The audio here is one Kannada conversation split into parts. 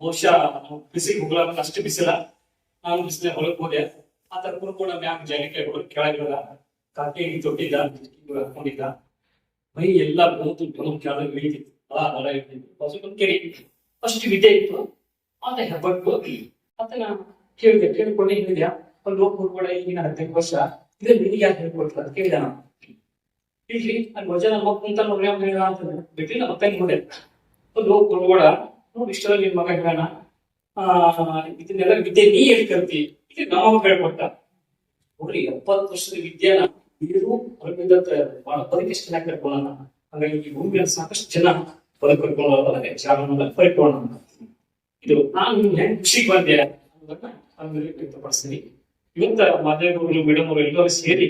ಬಹುಶಃ ಬಿಸಿ ಹೋಗ್ಲಾರ್ದ ಅಷ್ಟು ಬಿಸಿಲ ನಾನು ಬಿಸಿಲ ಹೊರಗೆ ಹೋದೆ. ಆ ತರ ಕುರ್ಕೋಣ ಮ್ಯಾಗ ಜಾಲಿಕಾಯಿಗಳು ಕೆಳಗಿಲ್ಲ ಕಾಕಿ ತೊಟ್ಟಿದ್ದ ಹಾಕೊಂಡಿದ್ದ. ಮೈ ಎಲ್ಲ ಬಂತು ಬಂದು ಕೆಳಗೆ ಇಳಿತಿತ್ತು ಬಹಳ ಇಳಿತಿತ್ತು ಹೊಸಕೊಂಡ್ ಕೆರೆ ಫಸ್ಟ್ ವಿದ್ಯೆ ಇತ್ತು. ಆತ ಹೆಬ್ಬಟ್ಟು ಅಂತ ನಾನು ಕೇಳಿದೆ. ಕೇಳಿಕೊಂಡೆ ಹೇಳಿದ್ಯಾ ಅಲ್ಲಿ ಹೋಗಿ ಕುರ್ಕೋಣ ಈಗಿನ ಹದಿನೈದು ವರ್ಷ. ಇದೇ ನಿನಗೆ ಯಾಕೆ ಹೇಳ್ಕೊಡ್ತಾರೆ ಅಂತ ಕೇಳಿದ ನಾನು. ಇಲ್ರಿ ಅಲ್ಲಿ ವಜನ ನಮ್ಮ ಕುಂತ ನೋಡ್ರಿ ಅವ್ನು ಹೇಳ ಅಂತ ಬಿಟ್ರಿ ನಮ್ಮ ಒಂದು ನೋಡೆ ಅಲ್ಲಿ ಹೋಗಿ ಕುರ್ಕೋಣ ನೋಡಿ ಇಷ್ಟರಲ್ಲಿ ಮಗ ಹೇಳೋಣ ಇದನ್ನೆಲ್ಲ ವಿದ್ಯೆ ನೀ ಹೇಳಿ ಕಲ್ತಿ ಇದು ನಮ್ಮ ಹೇಳ್ಕೊಟ್ಟ. ನೋಡ್ರಿ, ಎಪ್ಪತ್ತು ವರ್ಷದ ವಿದ್ಯಾನ ನೀರು ಹೊರಗಿಂದ ಬಹಳ ಬದುಕಿಷ್ಟು ಚೆನ್ನಾಗಿ ಕರ್ಕೊಳ್ಳೋಣ ಹಾಗಾಗಿ ಈ ಭೂಮಿಯಲ್ಲಿ ಸಾಕಷ್ಟು ಜನ ಬದುಕು ಕರ್ಕೊಳ್ಳೋದಲ್ಲ ಜಾಗವನ್ನ ಪಡ್ಕೊಳ್ಳೋಣ ಇದು ನಾನು ಹೆಂಗ್ ಖುಷಿಗೆ ಬಂದೆ ವ್ಯಕ್ತಪಡಿಸ್ತೀನಿ. ಇವತ್ತ ಮಾಧ್ಯಮಗಳು ಮೇಡಮ್ ಅವರು ಎಲ್ಲರೂ ಸೇರಿ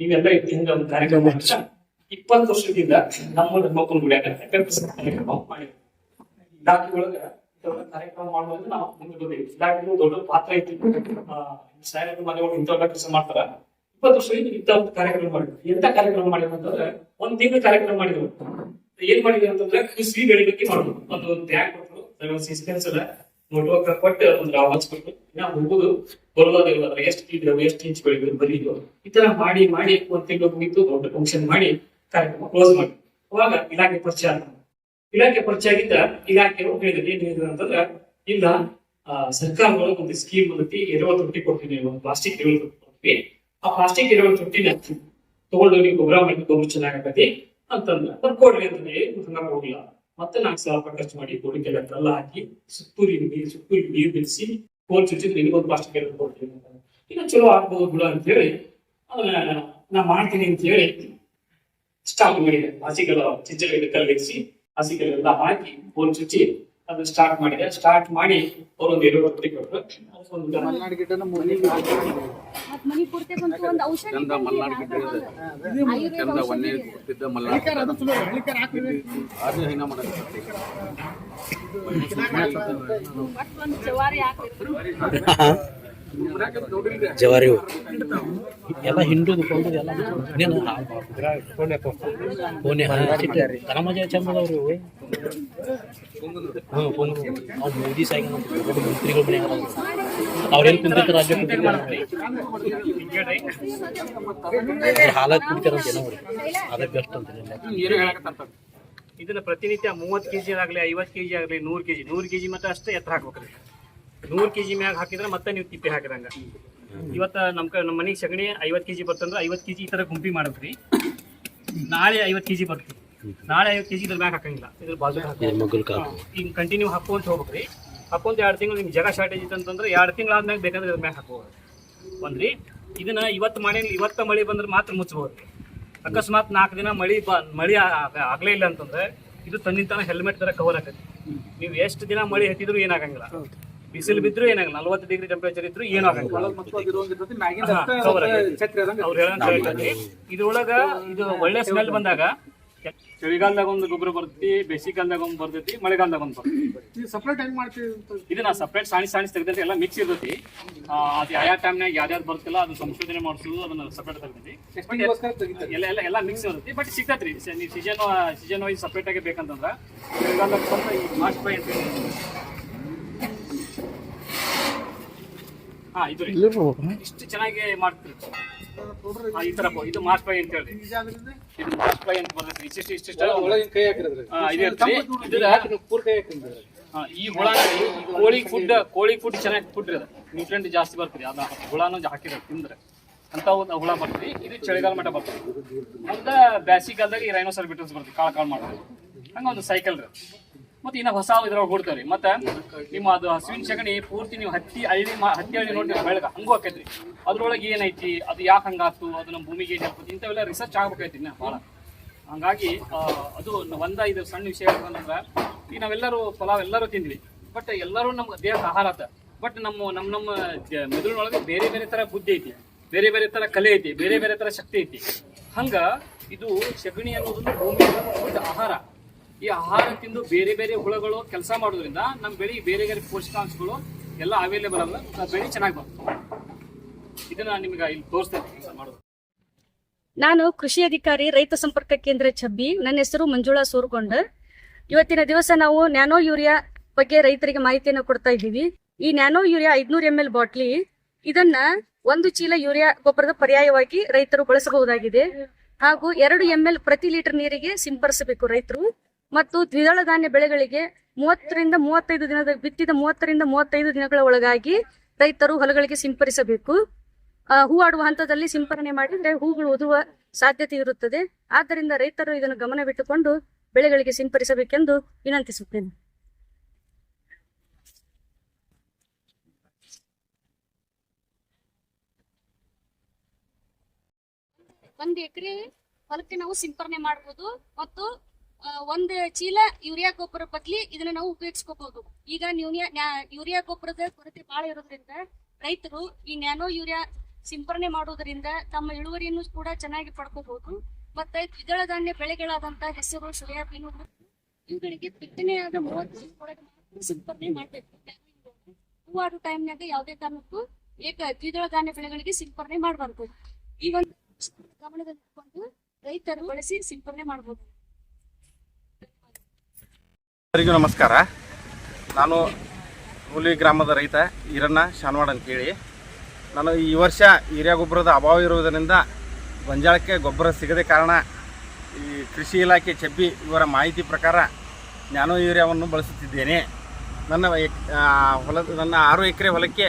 ನೀವೆಲ್ಲ ಹಿಂಗ ಒಂದು ಕಾರ್ಯಕ್ರಮ ಇಪ್ಪತ್ತು ವರ್ಷದಿಂದ ನಮ್ಮ ಮಕ್ಕಳು ಗುಡಿಯಾಗ ಕಾರ್ಯಕ್ರಮ ಮಾಡಿದ್ವಿ ಇಲಾಖೆ ಒಳಗ ಕಾರ್ಯಕ್ರಮ ಮಾಡುವಾಗ ನಾವು ಮುಂದೆ ಇಲಾಖೆ ದೊಡ್ಡ ಪಾತ್ರ ಐತಿ. ಸ್ಯಾನಿಟ್ ಮನೆ ಒಳಗೆ ಕೆಲಸ ಮಾಡ್ತಾರ. ಇಪ್ಪತ್ತು ವರ್ಷದಿಂದ ಇಂಥ ಒಂದು ಕಾರ್ಯಕ್ರಮ ಮಾಡಿದ್ರು. ಎಂತ ಕಾರ್ಯಕ್ರಮ ಮಾಡಿದ್ರು ಅಂತಂದ್ರೆ ಒಂದ್ ತಿಂಗಳ ಕಾರ್ಯಕ್ರಮ ಮಾಡಿದ್ರು. ಏನ್ ಮಾಡಿದ್ರು ಅಂತಂದ್ರೆ ಕೃಷಿ ಬೆಳಿಲಿಕ್ಕೆ ಮಾಡುದು ಒಂದು ಟ್ಯಾಂಕ್ ಕೊಟ್ಟರು ಸಿಸ್ಟೆನ್ಸ್ ಎಲ್ಲ ನೋಡುವಾಗ ಕೊಟ್ಟು ಒಂದು ಕೊಟ್ಟು ಇನ್ನ ಹೋಗುದು ಬರೋದಿಲ್ಲ ಅದ್ರ ಎಷ್ಟು ಇದ್ರು ಎಷ್ಟು ಇಂಚ್ ಬೆಳಿದ್ರು ಬರೀದು ಈ ತರ ಮಾಡಿ ಮಾಡಿ, ಒಂದ್ ತಿಂಗಳು ಮುಗಿತು, ದೊಡ್ಡ ಫಂಕ್ಷನ್ ಮಾಡಿ ಕಾರ್ಯಕ್ರಮ ಕ್ಲೋಸ್ ಮಾಡಿ ಅವಾಗ ಇಲಾಖೆ ಪರಿಚಯ. ಇಲಾಖೆ ಪರಿಚಯ ಆಗಿದ್ದ ಇಲಾಖೆ ಹೇಳಿದ್ರು ಏನ್ ಹೇಳಿದ್ರು ಅಂತಂದ್ರ, ಇಲ್ಲ ಸರ್ಕಾರಗಳು ಒಂದು ಸ್ಕೀಮ್ ಬಂದಿ ಎರವತ್ ತೊಟ್ಟಿ ಕೊಡ್ತೀನಿ, ಒಂದು ಪ್ಲಾಸ್ಟಿಕ್ ಎರೆಹುಳ ತೊಟ್ಟಿ ಕೊಡ್ತೀವಿ. ಆ ಪ್ಲಾಸ್ಟಿಕ್ ಎರವತ್ ತೊಟ್ಟಿನ ತಗೊಂಡು ನೀವು ಗೊಬ್ಬರ ಮಾಡಿ ಗೊಬ್ಬರ ಅಂತಂದ ತಂದು ಕೊಡ್ರಿ ಅಂತ ಹಂಗ ಹೋಗಿಲ್ಲ. ಮತ್ತೆ ನಾಲ್ಕು ಸಾವಿರ ರೂಪಾಯಿ ಖರ್ಚು ಮಾಡಿ ಗೋಡಿಗೆಲ್ಲ ಕಲ್ಲ ಹಾಕಿ ಸುತ್ತೂರಿ ನೀರು ಸುತ್ತೂರಿ ನೀರು ಬಿಡಿಸಿ ಕೋಲ್ ಚುಚ್ಚಿದ್ರೆ ನಿನಗೊಂದು ಪ್ಲಾಸ್ಟಿಕ್ ಎರಡು ಕೊಡ್ತೀನಿ ಅಂತ ಇನ್ನು ಚಲೋ ಆಗ್ಬೋದು ಬಿಡ ಅಂತ ಹೇಳಿ ಅದನ್ನ ನಾ ಮಾಡ್ತೀನಿ ಅಂತ ಹೇಳಿ ಸ್ಟಾಪ್ ಮಾಡಿದೆ. ಹಸಿಗೆಲ್ಲ ಚಿಂಚೆಗಳಿಗೆ ಕಲ್ಲಿರಿಸಿ ಹಸಿಗೆಲ್ಲ ಹಾಕಿ ಫೋನ್ ಚುಚ್ಚಿ ಅದನ್ನ ಸ್ಟಾರ್ಟ್ ಮಾಡಿದೆ. ಸ್ಟಾರ್ಟ್ ಮಾಡಿ ಅವರೊಂದು ಎರಡು ವರ್ಷ ಕೊಟ್ಟರು ಒಂದು ಮಲ್ನಾಡ್ ಜವಾರಿ ಎಲ್ಲ ಹಿಂಡುದು ಕೊಂಡುದು ಎಲ್ಲ ನೀನು ಚಂದದವ್ರು ಹ್ಞೂ ಅವ್ರು ಮೋದಿ ಸಾಗಿ ಮಂತ್ರಿಗಳು ಮನೆ ಅವ್ರೆಲ್ಲಿ ಕುಂತಿರ್ತಾರೆ ರಾಜ್ಯ ಕುಂತಿರ್ತಾರೆ ಹಾಲಾಗಿ ಅದೇ ಬೆಸ್ಟ್ ಅಂತ ಇದನ್ನ ಪ್ರತಿನಿತ್ಯ ಮೂವತ್ತು ಕೆಜಿ ಆಗಲಿ ಐವತ್ತು ಕೆಜಿ ಆಗಲಿ ನೂರು ಕೆಜಿ. ನೂರು ಕೆಜಿ ಮತ್ತೆ ಅಷ್ಟೇ ಎತ್ತರ ಹಾಕ್ಬೇಕ್ರಿ ನೂರು ಕೆಜಿ ಮ್ಯಾಗ ಹಾಕಿದ್ರೆ ಮತ್ತೆ ನೀವು ತಿಪ್ಪೆ ಹಾಕಿದಂಗ ಇವತ್ತ ನಮ್ಮ ಕ ನಮ್ಮ ಮನೆಗೆ ಸಗಣಿ ಐವತ್ತು ಕೆಜಿ ಬರ್ತಂದ್ರೆ ಐವತ್ತು ಕೆಜಿ ಈ ಥರ ಗುಂಪಿ ಮಾಡಿದ್ರಿ. ನಾಳೆ ಐವತ್ತು ಕೆಜಿ ಬರ್ತೀವಿ ನಾಳೆ ಐವತ್ತು ಕೆಜಿ ಇದ್ರ ಮ್ಯಾಗ ಹಾಕಂಗಿಲ್ಲ. ಇದ್ರ ಬಾಜು ಹಾಕಿ. ಕಂಟಿನ್ಯೂ ಹಾಕೊಂತ ಹೋಗ್ಬೇಕ್ರಿ. ಹಾಕೊಂತ ಎರಡು ತಿಂಗಳು ನಿಮ್ಗೆ ಜಾಗ ಶಾರ್ಟೇಜ್ ಇತ್ತು ಅಂತಂದ್ರೆ ಎರಡು ಆದ್ಮ್ಯಾಗ ಬೇಕಂದ್ರೆ ಇದ್ರ ಮ್ಯಾಗ ಹಾಕೋ. ಒಂದ್ರಿ ಇದನ್ನ ಇವತ್ತು ಮಾಡಿ ಇವತ್ತ ಮಳೆ ಬಂದ್ರೆ ಮಾತ್ರ ಮುಚ್ಚಬಹುದು ಅಕಸ್ಮಾತ್ ನಾಲ್ಕು ದಿನ ಮಳಿ ಬ ಮಳಿ ಆಗ್ಲೇ ಇಲ್ಲ ಅಂತಂದ್ರೆ ಇದು ತನ್ನಿಂತಾನ ಹೆಲ್ಮೆಟ್ ತರ ಕವರ್ ಆಗತ್ತೆ ನೀವು ಎಷ್ಟು ದಿನ ಮಳಿ ಹತ್ತಿದ್ರು ಏನಾಗಂಗಿಲ್ಲ ಬಿಸಿಲು ಬಿದ್ರು ಏನಾಗಲ್ಲ ನಲ್ವತ್ತು ಡಿಗ್ರಿ ಟೆಂಪರೇಚರ್ ಇದ್ರು ಏನು. ಇದ್ರೊಳಗ ಇದು ಒಳ್ಳೆ ಸ್ಮೆಲ್ ಬಂದಾಗ ಚಳಿಗಾಲದಾಗ ಒಂದು ಗೊಬ್ಬರ ಬರ್ತೈತಿ ಬೇಸಿಗೆಗಾಲದಾಗ ಒಂದು ಬರ್ತೈತಿ ಮಳೆಗಾಲದಾಗ ಒಂದು ಬರ್ತೈತಿ. ಸಪ್ರೇಟ್ ಹೆಂಗ್ ಮಾಡ್ತೀವಿ ಇದನ್ನ ಸಪ್ರೇಟ್ ಸಾಣಿ ಸಾಣಿ ತೆಗ್ದೈತಿ ಎಲ್ಲ ಮಿಕ್ಸ್ ಇರ್ತೈತಿ. ಆ, ಅದು ಯಾವ ಟೈಮ್ನಾಗ ಯಾವ್ದು ಬರ್ತಿಲ್ಲ ಅದು ಸಂಶೋಧನೆ ಮಾಡಿಸೋದು ಅದನ್ನ ಸಪ್ರೇಟ್ ತೆಗ್ದೈತಿ ಎಲ್ಲ ಎಲ್ಲ ಎಲ್ಲ ಮಿಕ್ಸ್ ಇರುತ್ತೆ. ಬಟ್ ಸಿಗ್ತೈತ್ರಿ ಸೀಸನ್ ಸೀಸನ್ ವೈಸ್ ಸಪ್ರೇಟ್ ಆಗಿ ಬೇಕಂತಂದ್ರ ಚಳಿಗಾಲದಾಗ ಸ್ವಲ್ಪ ಈ ಮಾಸ್ಟ್ ಬೈ ಅಂತ ಹಾ ಇದು ರೀ. ಇಷ್ಟು ಚೆನ್ನಾಗಿ ಮಾಡ್ತೀರಿ. ಹಾ, ಈ ತರ ಬ- ಇದು ಮಾಸ್ಟ್ ಬೈ ಅಂತ ಹೇಳಿ. ಇದು ಬೈ ಅಂತ ಬರ್ತೈತಿ. ಇಷ್ಟಿಷ್ಟು ಇಷ್ಟಿಷ್ಟು ಒಳಗಿನ ಕೈ ಹಾಕಿರೋದ್ರಿ ಹಾ, ಇದು ಇರ್ತೈತಿ. ಇದರ ಪೂರ್ ಕೈ ಹಾಕಿದ್ರಿ ಹಾ, ಈ ಹುಳ ಕೋಳಿ ಫುಡ್ ಕೋಳಿ ಫುಡ್ ಚೆನ್ನಾಗಿ ಫುಡ್ ಅದು ನ್ಯೂಟ್ರೆಂಟ್ ಜಾಸ್ತಿ ಬರ್ತದೆ ಅದ ಹುಳಾನು ಹಾಕಿದ್ರೆ ತಿಂದ್ರೆ. ಅಂತ ಒಂದು ಹುಳ ಬರ್ತದೆ ಇದು ಚಳಿಗಾಲ ಮಟ್ಟ ಬರ್ತದೆ ಅಂತ ಬ್ಯಾಸಿಗಾಲದಾಗ ಈ ರೈನೋಸರ್ ಬಿಟ್ಟರ್ಸ್ ಬರ್ತದೆ ಕಾಳು ಕಾಳು ಮಾಡೋದು ಹಂಗ ಒಂದು ಸೈಕಲ್ ರೀ ಮತ್ತೆ ಇನ್ನ ಹೊಸ ಇದ್ರೊಳಗೆ ಕೊಡ್ತಾವ್ರಿ ಮತ್ತೆ ನಿಮ್ಮ ಅದು ಹಸುವಿನ ಸಗಣಿ ಪೂರ್ತಿ ನೀವು ಹತ್ತಿ ಹಳ್ಳಿ ಹತ್ತಿ ಹಳ್ಳಿ ನೋಡಿ ಬೆಳಗ, ಹಂಗೂ ಆಕೈತ್ರಿ. ಅದ್ರೊಳಗೆ ಏನೈತಿ, ಅದು ಯಾಕೆ ಹಂಗಾತು ಅದು ನಮ್ಮ ಭೂಮಿಗೆ ಏನು ಇಂಥವೆಲ್ಲ ರಿಸರ್ಚ್ ಆಗ್ಬೇಕೈತಿ ಇನ್ನ ಭಾಳ. ಹಂಗಾಗಿ ಅದು ಒಂದ ಇದು ಸಣ್ಣ ವಿಷಯ ಅಂತಂದ್ರೆ ಈಗ ನಾವೆಲ್ಲರೂ ಪಲಾವ್ ಎಲ್ಲರೂ ತಿಂದ್ವಿ. ಬಟ್ ಎಲ್ಲರೂ ನಮ್ಮ ದೇಹಕ್ಕೆ ಆಹಾರ ಆತ. ಬಟ್ ನಮ್ಮ ನಮ್ಮ ನಮ್ಮ ಮೆದುಳಿನೊಳಗೆ ಬೇರೆ ಬೇರೆ ತರ ಬುದ್ಧಿ ಐತಿ, ಬೇರೆ ಬೇರೆ ತರ ಕಲೆ ಐತಿ, ಬೇರೆ ಬೇರೆ ತರ ಶಕ್ತಿ ಐತಿ. ಹಂಗ ಇದು ಸಗಣಿ ಭೂಮಿಯ ದೊಡ್ಡ ಆಹಾರ. ಈ ಆಹಾರ ತಿಂದು ಬೇರೆ ಬೇರೆ ಹುಳಗಳು ಕೆಲಸ ಮಾಡೋದ್ರಿಂದ ನಮ್ಮ ಬೆಳೆ ಬೇರೆ ಬೇರೆ ಪೋಷಕಾಂಶಗಳು ಎಲ್ಲ ಅವೈಲೇಬಲ್ ಅಲ್ಲ ಆ ಬೆಳೆ ಚೆನ್ನಾಗಿ ಬರ್ತದೆ ಇದನ್ನ ನಿಮ್ಗೆ ಇಲ್ಲಿ ತೋರಿಸ್ತೇನೆ ಮಾಡೋದು. ನಾನು ಕೃಷಿ ಅಧಿಕಾರಿ, ರೈತ ಸಂಪರ್ಕ ಕೇಂದ್ರ ಛಬ್ಬಿ, ನನ್ನ ಹೆಸರು ಮಂಜುಳಾ ಸೂರ್ಗೊಂಡ ಇವತ್ತಿನ ದಿವಸ ನಾವು ನ್ಯಾನೋ ಯೂರಿಯಾ ಬಗ್ಗೆ ರೈತರಿಗೆ ಮಾಹಿತಿಯನ್ನು ಕೊಡ್ತಾ ಇದ್ದೀವಿ. ಈ ನ್ಯಾನೋ ಯೂರಿಯಾ ಐದ್ನೂರ್ ಎಂ ಎಲ್ ಬಾಟ್ಲಿ, ಇದನ್ನ ಒಂದು ಚೀಲ ಯೂರಿಯಾ ಗೊಬ್ಬರದ ಪರ್ಯಾಯವಾಗಿ ರೈತರು ಬಳಸಬಹುದಾಗಿದೆ. ಹಾಗೂ ಎರಡು ಎಂ ಪ್ರತಿ ಲೀಟರ್ ನೀರಿಗೆ ಸಿಂಪಡಿಸಬೇಕು ರೈತರು. ಮತ್ತು ದ್ವಿದಳ ಧಾನ್ಯ ಬೆಳೆಗಳಿಗೆ ಮೂವತ್ತರಿಂದ ಮೂವತ್ತೈದು ದಿನದ ಬಿತ್ತಿದ ಮೂವತ್ತರಿಂದ ಮೂವತ್ತೈದು ದಿನಗಳ ಒಳಗಾಗಿ ರೈತರು ಹೊಲಗಳಿಗೆ ಸಿಂಪಡಿಸಬೇಕು. ಆ, ಹೂವಾಡುವ ಹಂತದಲ್ಲಿ ಸಿಂಪರಣೆ ಮಾಡಿದ್ರೆ ಹೂಗಳು ಉದುರುವ ಸಾಧ್ಯತೆ ಇರುತ್ತದೆ. ಆದ್ದರಿಂದ ರೈತರು ಇದನ್ನು ಗಮನವಿಟ್ಟುಕೊಂಡು ಬೆಳೆಗಳಿಗೆ ಸಿಂಪರಿಸಬೇಕೆಂದು ವಿನಂತಿಸುತ್ತೇನೆ. ಒಂದು ಎಕರೆ ಹೊಲಕ್ಕೆ ನಾವು ಸಿಂಪರಣೆ ಮಾಡಬಹುದು ಮತ್ತು ಒಂದು ಚೀಲ ಯೂರಿಯಾ ಗೊಬ್ಬರ ಬದ್ಲಿ ಇದನ್ನ ನಾವು ಉಪಯೋಗಿಸ್ಕೋಬಹುದು ಈಗ ಯೂರಿಯಾ ಗೊಬ್ಬರದ ಕೊರತೆ ಬಹಳ ಇರೋದ್ರಿಂದ ರೈತರು ಈ ನ್ಯಾನೋ ಯೂರಿಯಾ ಸಿಂಪರಣೆ ಮಾಡೋದ್ರಿಂದ ತಮ್ಮ ಇಳುವರಿಯನ್ನು ಕೂಡ ಚೆನ್ನಾಗಿ ಪಡ್ಕೋಬಹುದು ಮತ್ತೆ ದ್ವಿದಳ ಧಾನ್ಯ ಬೆಳೆಗಳಾದಂತಹ ಹೆಸರು ಸೋಯಾಬೀನು ಇವುಗಳಿಗೆ ಬಿತ್ತನೆಯಾದ ಮೂವತ್ತು ಸಿಂಪರಣೆ ಮಾಡಬೇಕು. ಹೂವಾಡು ಟೈಮ್ನಾಗ ಯಾವುದೇ ಕಾರಣಕ್ಕೂ ಏಕ ದ್ವಿದಳ ಧಾನ್ಯ ಬೆಳೆಗಳಿಗೆ ಸಿಂಪರಣೆ ಮಾಡಬಾರ್ದು. ಈ ಒಂದು ಗಮನದಲ್ಲಿ ರೈತರು ಬಳಸಿ ಸಿಂಪರಣೆ ಮಾಡಬಹುದು ಎಲ್ಲರಿಗೂ ನಮಸ್ಕಾರ. ನಾನು ಹುಲಿ ಗ್ರಾಮದ ರೈತ ಈರಣ್ಣ ಶಾನ್ವಾಡ್ ಅಂತೇಳಿ ನಾನು ಈ ವರ್ಷ ಹಿರಿಯ ಗೊಬ್ಬರದ ಅಭಾವ ಇರುವುದರಿಂದ ಗೊಂಜಾಳಕ್ಕೆ ಗೊಬ್ಬರ ಸಿಗದೆ ಕಾರಣ ಈ ಕೃಷಿ ಇಲಾಖೆ ಚಬ್ಬಿ ಇವರ ಮಾಹಿತಿ ಪ್ರಕಾರ ನ್ಯಾನೋ ಯೂರಿಯಾವನ್ನು ಬಳಸುತ್ತಿದ್ದೇನೆ. ನನ್ನ ಹೊಲದ ನನ್ನ ಆರು ಎಕರೆ ಹೊಲಕ್ಕೆ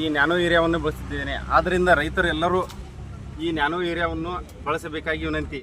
ಈ ನ್ಯಾನೋ ಯೂರಿಯಾವನ್ನು ಬಳಸುತ್ತಿದ್ದೇನೆ. ಆದ್ದರಿಂದ ರೈತರು ಎಲ್ಲರೂ ಈ ನ್ಯಾನೋ ಯೂರಿಯಾವನ್ನು ಬಳಸಬೇಕಾಗಿ ವಿನಂತಿ.